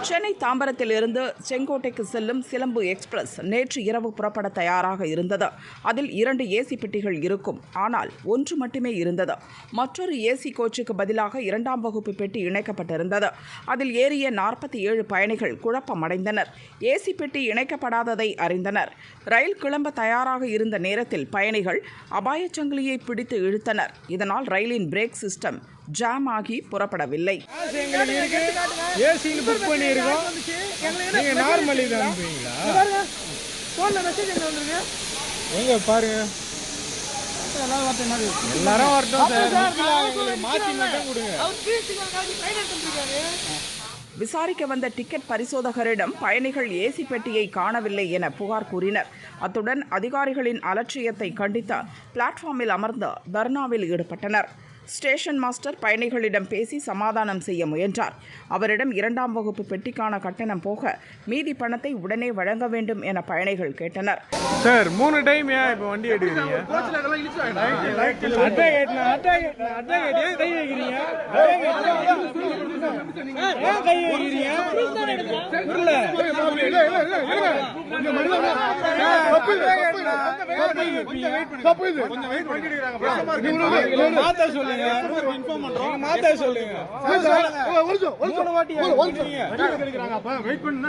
சென்னை தாம்பரத்திலிருந்து செங்கோட்டைக்கு செல்லும் சிலம்பு எக்ஸ்பிரஸ் நேற்று இரவு புறப்பட தயாராக இருந்தது. அதில் இரண்டு ஏசி பெட்டிகள் இருக்கும். ஆனால் ஒன்று மட்டுமே இருந்தது. மற்றொரு ஏசி கோச்சுக்கு பதிலாக இரண்டாம் வகுப்பு பெட்டி இணைக்கப்பட்டிருந்தது. அதில் ஏறிய நாற்பத்தி ஏழு பயணிகள் குழப்பமடைந்தனர். ஏசி பெட்டி இணைக்கப்படாததை அறிந்தனர். ரயில் கிளம்ப தயாராக இருந்த நேரத்தில் பயணிகள் அபாயச் சங்கிலியை பிடித்து இழுத்தனர். இதனால் ரயிலின் பிரேக் சிஸ்டம் ஜாம் ஆகி புறப்படவில்லை பாருங்க. எல்லாரும் வரட்டும் மட்டும் கொடுங்க. விசாரிக்க வந்த டிக்கெட் பரிசோதகரிடம் பயணிகள் ஏசி பெட்டியை காணவில்லை என புகார் கூறினர். அத்துடன் அதிகாரிகளின் அலட்சியத்தை கண்டித்து பிளாட்ஃபார்மில் அமர்ந்து தர்ணாவில் ஈடுபட்டனர். ஸ்டேஷன் மாஸ்டர் பயணிகளிடம் பேசி சமாதானம் செய்ய முயன்றார். அவரிடம் இரண்டாம் வகுப்பு பெட்டிக்கான கட்டணம் போக மீதி பணத்தை உடனே வழங்க வேண்டும் என பயணிகள் கேட்டனர். சார் மூணு டைம் ஏன் இப்போ வண்டி எடுக்கிறீங்க மாத்த சொல்லுங்க.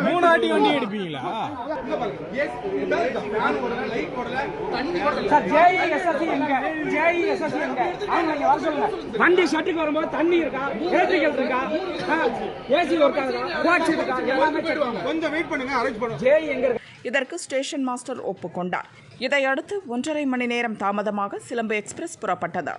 மூணு வாட்டி வண்டி எடுப்பீங்களா? ஷட்டுக்கு வரும்போது தண்ணி இருக்கா? எலக்ட்ரிக்கல் இருக்கா? ஏசி ஒர்க் ஆகுதா? எல்லாமே. கொஞ்சம் வெயிட் பண்ணுங்க அரேஞ்ச் பண்ணுங்க. ஜேஇ எங்க இருக்கு? இதற்கு ஸ்டேஷன் மாஸ்டர் ஒப்புக்கொண்டார். இதையடுத்து ஒன்றரை மணி நேரம் தாமதமாக சிலம்பு எக்ஸ்பிரஸ் புறப்பட்டது.